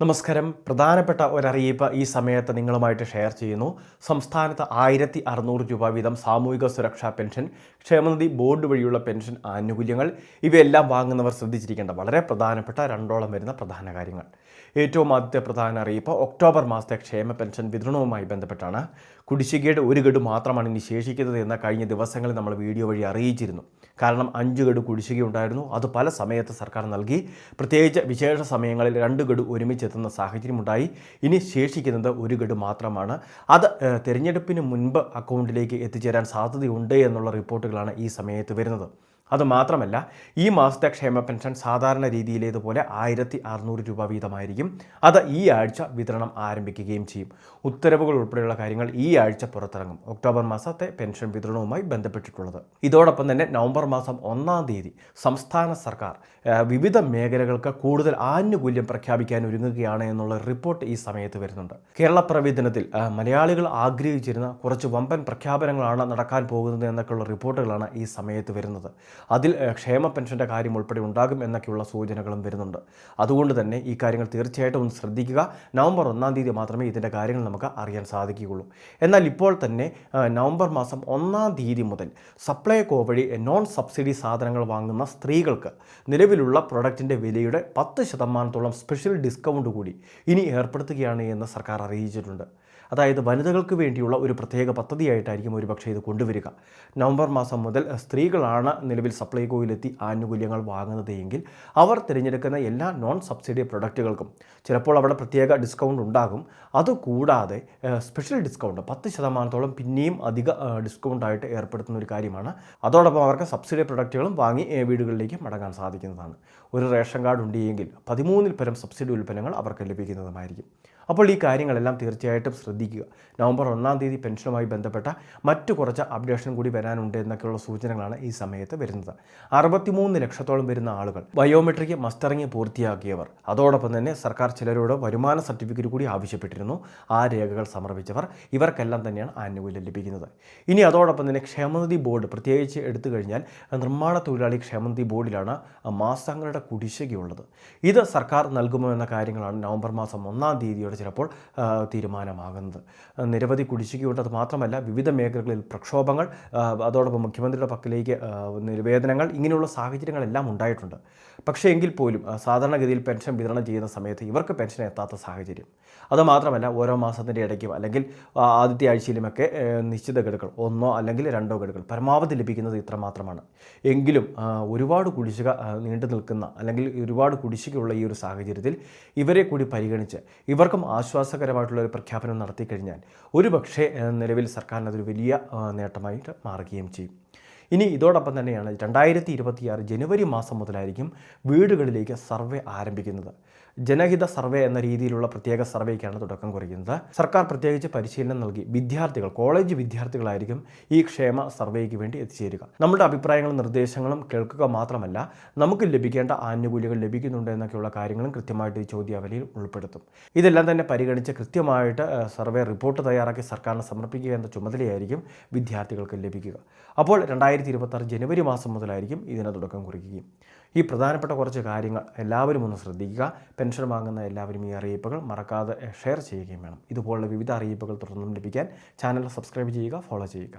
നമസ്കാരം. പ്രധാനപ്പെട്ട ഒരറിയിപ്പ് ഈ സമയത്ത് നിങ്ങളുമായിട്ട് ഷെയർ ചെയ്യുന്നു. സംസ്ഥാനത്ത് ആയിരത്തി അറുന്നൂറ് രൂപ വീതം സാമൂഹിക സുരക്ഷാ പെൻഷൻ ക്ഷേമനിധി ബോർഡ് വഴിയുള്ള പെൻഷൻ ആനുകൂല്യങ്ങൾ ഇവയെല്ലാം വാങ്ങുന്നവർ ശ്രദ്ധിച്ചിരിക്കേണ്ട വളരെ പ്രധാനപ്പെട്ട രണ്ടോളം വരുന്ന പ്രധാന കാര്യങ്ങൾ. ഏറ്റവും ആദ്യത്തെ പ്രധാന അറിയിപ്പ് ഒക്ടോബർ മാസത്തെ ക്ഷേമ പെൻഷൻ വിതരണവുമായി ബന്ധപ്പെട്ടാണ്. കുടിശ്ശികയുടെ ഒരു ഗഡു മാത്രമാണ് ഇനി ശേഷിക്കുന്നത് എന്ന കഴിഞ്ഞ ദിവസങ്ങളിൽ നമ്മൾ വീഡിയോ വഴി അറിയിച്ചിരുന്നു. കാരണം അഞ്ച് ഗഡു കുടിശ്ശിക ഉണ്ടായിരുന്നു അത് പല സമയത്ത് സർക്കാർ നൽകി. പ്രത്യേകിച്ച് വിശേഷ സമയങ്ങളിൽ രണ്ട് ഗഡു ഒരുമിച്ചെത്തുന്ന സാഹചര്യമുണ്ടായി. ഇനി ശേഷിക്കുന്നത് ഒരു ഗഡു മാത്രമാണ്. അത് തിരഞ്ഞെടുപ്പിന് മുൻപ് അക്കൗണ്ടിലേക്ക് എത്തിച്ചേരാൻ സാധ്യതയുണ്ട് എന്നുള്ള റിപ്പോർട്ടുകളാണ് ഈ സമയത്ത് വരുന്നത്. അത് മാത്രമല്ല ഈ മാസത്തെ ക്ഷേമ പെൻഷൻ സാധാരണ രീതിയിലേതുപോലെ ആയിരത്തി അറുന്നൂറ് രൂപ വീതമായിരിക്കും. അത് ഈ ആഴ്ച വിതരണം ആരംഭിക്കുകയും ചെയ്യും. ഉത്തരവുകൾ ഉൾപ്പെടെയുള്ള കാര്യങ്ങൾ ഈ ആഴ്ച പുറത്തിറങ്ങും. ഒക്ടോബർ മാസത്തെ പെൻഷൻ വിതരണവുമായി ബന്ധപ്പെട്ടിട്ടുള്ളത്. ഇതോടൊപ്പം തന്നെ നവംബർ മാസം ഒന്നാം തീയതി സംസ്ഥാന സർക്കാർ വിവിധ മേഖലകൾക്ക് കൂടുതൽ ആനുകൂല്യം പ്രഖ്യാപിക്കാൻ ഒരുങ്ങുകയാണ് എന്നുള്ള റിപ്പോർട്ട് ഈ സമയത്ത് വരുന്നുണ്ട്. കേരള പ്രവേദനത്തിൽ മലയാളികൾ ആഗ്രഹിച്ചിരുന്ന കുറച്ച് വമ്പൻ പ്രഖ്യാപനങ്ങളാണ് നടക്കാൻ പോകുന്നത് എന്നൊക്കെയുള്ള റിപ്പോർട്ടുകളാണ് ഈ സമയത്ത് വരുന്നത്. അതിൽ ക്ഷേമ പെൻഷന്റെ കാര്യം ഉൾപ്പെടെ ഉണ്ടാകും എന്നൊക്കെയുള്ള സൂചനകളും വരുന്നുണ്ട്. അതുകൊണ്ട് തന്നെ ഈ കാര്യങ്ങൾ തീർച്ചയായിട്ടും ഒന്ന് ശ്രദ്ധിക്കുക. നവംബർ ഒന്നാം തീയതി മാത്രമേ ഇതിന്റെ കാര്യങ്ങൾ നമുക്ക് അറിയാൻ സാധിക്കുകയുള്ളൂ. എന്നാൽ ഇപ്പോൾ തന്നെ നവംബർ മാസം ഒന്നാം തീയതി മുതൽ സപ്ലൈകോ വഴി നോൺ സബ്സിഡി സാധനങ്ങൾ വാങ്ങുന്ന സ്ത്രീകൾക്ക് നിലവിലുള്ള പ്രൊഡക്റ്റിന്റെ വിലയുടെ പത്ത് ശതമാനത്തോളം സ്പെഷ്യൽ ഡിസ്കൗണ്ട് കൂടി ഇനി ഏർപ്പെടുത്തുകയാണ് എന്ന് സർക്കാർ അറിയിച്ചിട്ടുണ്ട്. അതായത് വനിതകൾക്ക് വേണ്ടിയുള്ള ഒരു പ്രത്യേക പദ്ധതിയായിട്ടായിരിക്കും ഒരുപക്ഷെ ഇത് കൊണ്ടുവരിക. നവംബർ മാസം മുതൽ സ്ത്രീകളാണ് നിലവിൽ സപ്ലൈകോയിലെത്തി ആനുകൂല്യങ്ങൾ വാങ്ങുന്നത് എങ്കിൽ അവർ തിരഞ്ഞെടുക്കുന്ന എല്ലാ നോൺ സബ്സിഡി പ്രൊഡക്റ്റുകൾക്കും ചിലപ്പോൾ അവിടെ പ്രത്യേക ഡിസ്കൗണ്ട് ഉണ്ടാകും. അതുകൂടാതെ സ്പെഷ്യൽ ഡിസ്കൗണ്ട് പത്ത് ശതമാനത്തോളം പിന്നെയും അധിക ഡിസ്കൗണ്ടായിട്ട് ഏർപ്പെടുത്തുന്ന ഒരു കാര്യമാണ്. അതോടൊപ്പം അവർക്ക് സബ്സിഡി പ്രൊഡക്റ്റുകളും വാങ്ങി വീടുകളിലേക്ക് മടങ്ങാൻ സാധിക്കുന്നതാണ്. ഒരു റേഷൻ കാർഡ് ഉണ്ടെങ്കിൽ പതിമൂന്നിൽ പരം സബ്സിഡി ഉൽപ്പന്നങ്ങൾ അവർക്ക് ലഭിക്കുന്നതുമായിരിക്കും. അപ്പോൾ ഈ കാര്യങ്ങളെല്ലാം തീർച്ചയായിട്ടും ശ്രദ്ധിക്കുക. നവംബർ ഒന്നാം തീയതി പെൻഷനുമായി ബന്ധപ്പെട്ട മറ്റു കുറച്ച് അപ്ഡേഷൻ കൂടി വരാനുണ്ട് എന്നൊക്കെയുള്ള സൂചനകളാണ് ഈ സമയത്ത് വരുന്നത്. അറുപത്തിമൂന്ന് ലക്ഷത്തോളം വരുന്ന ആളുകൾ ബയോമെട്രിക് മസ്റ്ററിങ് പൂർത്തിയാക്കിയവർ. അതോടൊപ്പം തന്നെ സർക്കാർ ചിലരോട് വരുമാന സർട്ടിഫിക്കറ്റ് കൂടി ആവശ്യപ്പെട്ടിരുന്നു. ആ രേഖകൾ സമർപ്പിച്ചവർ ഇവർക്കെല്ലാം തന്നെയാണ് ആനുകൂല്യം ലഭിക്കുന്നത്. ഇനി അതോടൊപ്പം തന്നെ ക്ഷേമനിധി ബോർഡ് പ്രത്യേകിച്ച് എടുത്തു കഴിഞ്ഞാൽ നിർമ്മാണ തൊഴിലാളി ക്ഷേമനിധി ബോർഡിലാണ് മാസങ്ങളുടെ കുടിശ്ശികയുള്ളത്. ഇത് സർക്കാർ നൽകുമോ എന്ന കാര്യങ്ങളാണ് നവംബർ മാസം ഒന്നാം തീയതിയോടെ ചിലപ്പോൾ തീരുമാനമാകുന്നത്. നിരവധി കുടിശ്ശികയുണ്ട്. അത് മാത്രമല്ല വിവിധ മേഖലകളിൽ പ്രക്ഷോഭങ്ങൾ അതോടൊപ്പം മുഖ്യമന്ത്രിയുടെ പക്കലേക്ക് നിവേദനങ്ങൾ ഇങ്ങനെയുള്ള സാഹചര്യങ്ങളെല്ലാം ഉണ്ടായിട്ടുണ്ട്. പക്ഷേ എങ്കിൽ പോലും സാധാരണഗതിയിൽ പെൻഷൻ വിതരണം ചെയ്യുന്ന സമയത്ത് ഇവർക്ക് പെൻഷൻ എത്താത്ത സാഹചര്യം. അതുമാത്രമല്ല ഓരോ മാസത്തിന്റെ ഇടയ്ക്കും അല്ലെങ്കിൽ ആദ്യത്തെ ആഴ്ചയിലുമൊക്കെ നിശ്ചിത ഗഡുക്കൾ ഒന്നോ അല്ലെങ്കിൽ രണ്ടോ ഗഡുക്കൾ പരമാവധി ലഭിക്കുന്നത് ഇത്ര മാത്രമാണ് എങ്കിലും ഒരുപാട് കുടിശ്ശിക നീണ്ടു നിൽക്കുന്ന അല്ലെങ്കിൽ ഒരുപാട് കുടിശ്ശികയുള്ള ഈ ഒരു സാഹചര്യത്തിൽ ഇവരെ കൂടി പരിഗണിച്ച് ഇവർക്കും ആശ്വാസകരമായിട്ടുള്ള ഒരു പ്രഖ്യാപനം നടത്തി കഴിഞ്ഞാൽ ഒരു പക്ഷേ നിലവിൽ സർക്കാരിന് അതൊരു വലിയ നേട്ടമായിട്ട് മാറുകയും ചെയ്യും. ഇനി ഇതോടൊപ്പം തന്നെയാണ് രണ്ടായിരത്തി ഇരുപത്തിയാറ് ജനുവരി മാസം മുതലായിരിക്കും വീടുകളിലേക്ക് സർവേ ആരംഭിക്കുന്നത്. ജനഹിത സർവേ എന്ന രീതിയിലുള്ള പ്രത്യേക സർവേക്കാണ് തുടക്കം കുറിക്കുന്നത്. സർക്കാർ പ്രത്യേകിച്ച് പരിശീലനം നൽകി വിദ്യാർത്ഥികൾ കോളേജ് വിദ്യാർത്ഥികളായിരിക്കും ഈ ക്ഷേമ സർവേക്ക് വേണ്ടി എത്തിച്ചേരുക. നമ്മുടെ അഭിപ്രായങ്ങളും നിർദ്ദേശങ്ങളും കേൾക്കുക മാത്രമല്ല നമുക്ക് ലഭിക്കേണ്ട ആനുകൂല്യങ്ങൾ ലഭിക്കുന്നുണ്ട് എന്നൊക്കെയുള്ള കാര്യങ്ങളും കൃത്യമായിട്ട് ഈ ചോദ്യാവലിയിൽ ഉൾപ്പെടുത്തും. ഇതെല്ലാം തന്നെ പരിഗണിച്ച് കൃത്യമായിട്ട് സർവേ റിപ്പോർട്ട് തയ്യാറാക്കി സർക്കാരിന് സമർപ്പിക്കുക എന്ന ചുമതലയായിരിക്കും വിദ്യാർത്ഥികൾക്ക് ലഭിക്കുക. അപ്പോൾ രണ്ടായിരത്തി ഇരുപത്തി ജനുവരി മാസം മുതലായിരിക്കും ഇതിന് തുടക്കം കുറിക്കുകയും. ഈ പ്രധാനപ്പെട്ട കുറച്ച് കാര്യങ്ങൾ എല്ലാവരും ഒന്ന് ശ്രദ്ധിക്കുക. പെൻഷൻ വാങ്ങുന്ന എല്ലാവരും ഈ അറിയിപ്പുകൾ മറക്കാതെ ഷെയർ ചെയ്യുകയും വേണം. ഇതുപോലുള്ള വിവിധ അറിയിപ്പുകൾ തുടർന്നും ലഭിക്കാൻ ചാനൽ സബ്സ്ക്രൈബ് ചെയ്യുക ഫോളോ ചെയ്യുക.